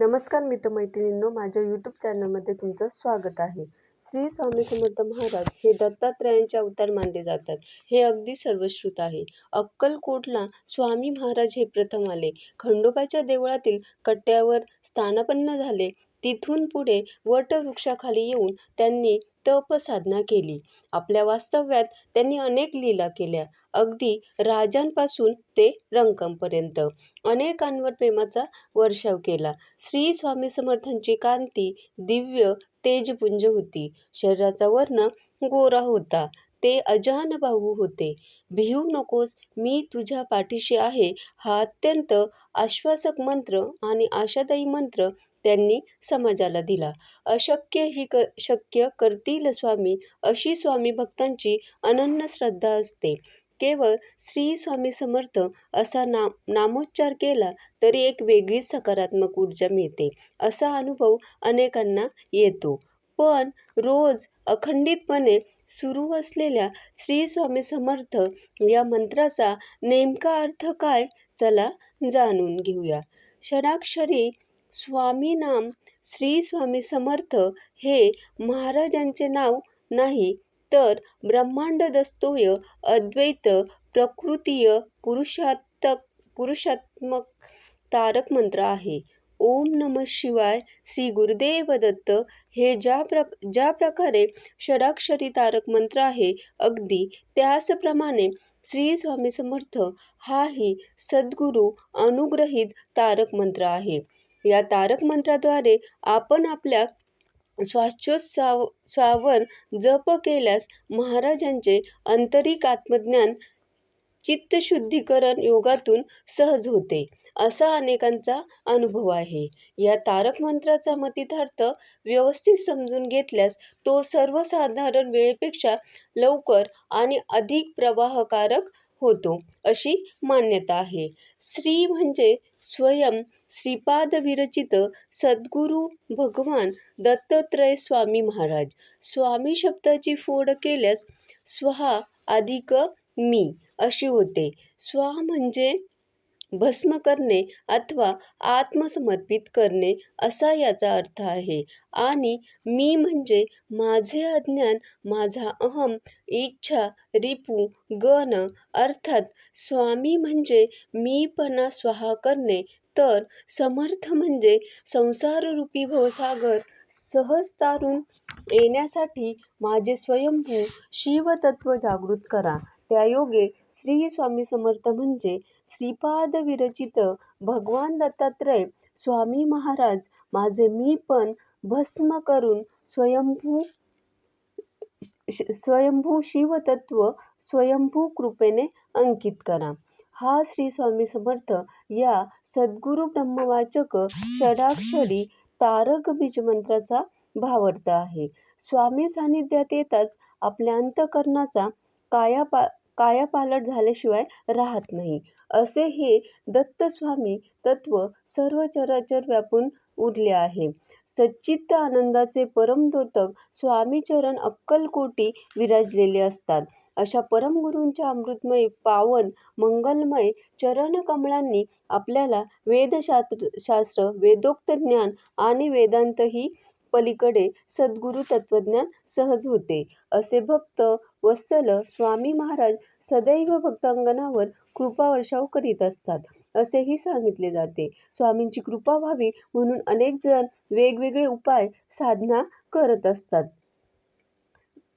नमस्कार मित्रमैत्रिणींनो माझ्या यूट्यूब चॅनलमध्ये तुमचं स्वागत आहे. श्री स्वामी समर्थ महाराज हे दत्तात्रयांचे अवतार मानले जातात. हे अगदी सर्वश्रुत आहे. अक्कलकोटला स्वामी महाराज हे प्रथम आले. खंडोबाच्या देवळातील कट्ट्यावर स्थानापन्न झाले. तिथून पुढे वटवृक्षाखाली येऊन त्यांनी तप साधना केली. आपल्या वास्तव्यात त्यांनी अनेक लीला केल्या. अगदी राजांपासून ते रंकांपर्यंत. अनेकांवर प्रेमाचा वर्षाव केला. श्री स्वामी समर्थांची कांती दिव्य तेजपुंज होती. शरीराचा वर्ण गोरा होता. ते अजान भाऊ होते. भिऊ नकोस मी तुझ्या पाठीशी आहे. हा अत्यंत आश्वासक मंत्र आणि आशादायी मंत्र त्यांनी समाजाला दिला. अशक्य ही क शक्य करतील स्वामी अशी स्वामी भक्तांची अनन्य श्रद्धा असते. केवळ श्री स्वामी समर्थ असा नाम नामोच्चार केला तरी एक वेगळीच सकारात्मक ऊर्जा मिळते. असा अनुभव अनेकांना येतो. पण रोज अखंडितपणे सुरू असलेल्या श्री स्वामी समर्थ या मंत्राचा नेमका अर्थ काय चला जाणून घेऊया. षडाक्षरी स्वामीनाम श्री स्वामी समर्थ हे महाराजांचे नाव नाही तर ब्रह्मांड दस्तोय अद्वैत प्रकृतीय पुरुषात्मक पुरुषात्मक तारक मंत्र आहे. ओम नम शिवाय श्री गुरुदेव दत्त हे ज्या प्र ज्या प्रकारे षडाक्षरी तारक मंत्र आहे अगदी त्याचप्रमाणे श्री स्वामी समर्थ हाही सद्गुरू अनुग्रहित तारक मंत्र आहे. या तारक मंत्राद्वारे आपण आपल्या श्वासोच्छ्वासाव स्वावर जप केल्यास महाराजांचे आंतरिक आत्मज्ञान चित्तशुद्धीकरण योगातून सहज होते असा अनेकांचा अनुभव आहे. या तारक मंत्राचा मतितार्थ व्यवस्थित समजून घेतल्यास तो सर्वसाधारण वेळेपेक्षा लवकर आणि अधिक प्रवाहकारक होतो अशी मान्यता आहे. श्री म्हणजे स्वयं श्रीपाद विरचित सद्गुरू भगवान दत्तात्रय स्वामी महाराज. स्वामी शब्दाची फोड केल्यास स्वहा अधिक मी अशी होते. स्वा म्हणजे भस्म करणे अथवा आत्मसमर्पित करणे असा याचा अर्थ आहे. आणि मी म्हणजे माझे अज्ञान माझा अहम इच्छा रिपू गण अर्थात स्वामी म्हणजे मीपणा स्वाहा करणे तर समर्थ म्हणजे संसाररूपी भवसागर सहज तारून येण्यासाठी माझे स्वयंभू शिवतत्व जागृत करा. त्यायोगे श्री स्वामी समर्थ म्हणजे श्रीपाद विरचित भगवान दत्तात्रय स्वामी महाराज माझे मी पण भस्म करून स्वयंभू स्वयंभू शिवतत्व स्वयंभू कृपेने अंकित करा. हा श्री स्वामी समर्थ या सद्गुरू ब्रह्मवाचक षडाक्षरी तारक बीज मंत्राचा भावार्थ आहे. स्वामी सानिध्यात येताच आपल्या अंतकरणाचा कायापा कायापालट झाल्याशिवाय राहत नाही. असे हे दत्तस्वामी तत्व सर्व चराचर व्यापून उरले आहे. सच्चित्त आनंदाचे परमदोतक स्वामीचरण अक्कलकोटी विराजलेले असतात. अशा परमगुरूंच्या अमृतमय पावन मंगलमय चरणकमळांनी आपल्याला वेदशास्त्र शास्त्र वेदोक्त ज्ञान आणि वेदांतही पलीकडे सद्गुरू तत्वज्ञान सहज होते. असे भक्त वत्सल स्वामी महाराज सदैव भक्तांगणावर कृपावर्षाव करीत असतात असेही सांगितले जाते. स्वामींची कृपा व्हावी म्हणून अनेक जण वेगवेगळे उपाय साधना करत असतात.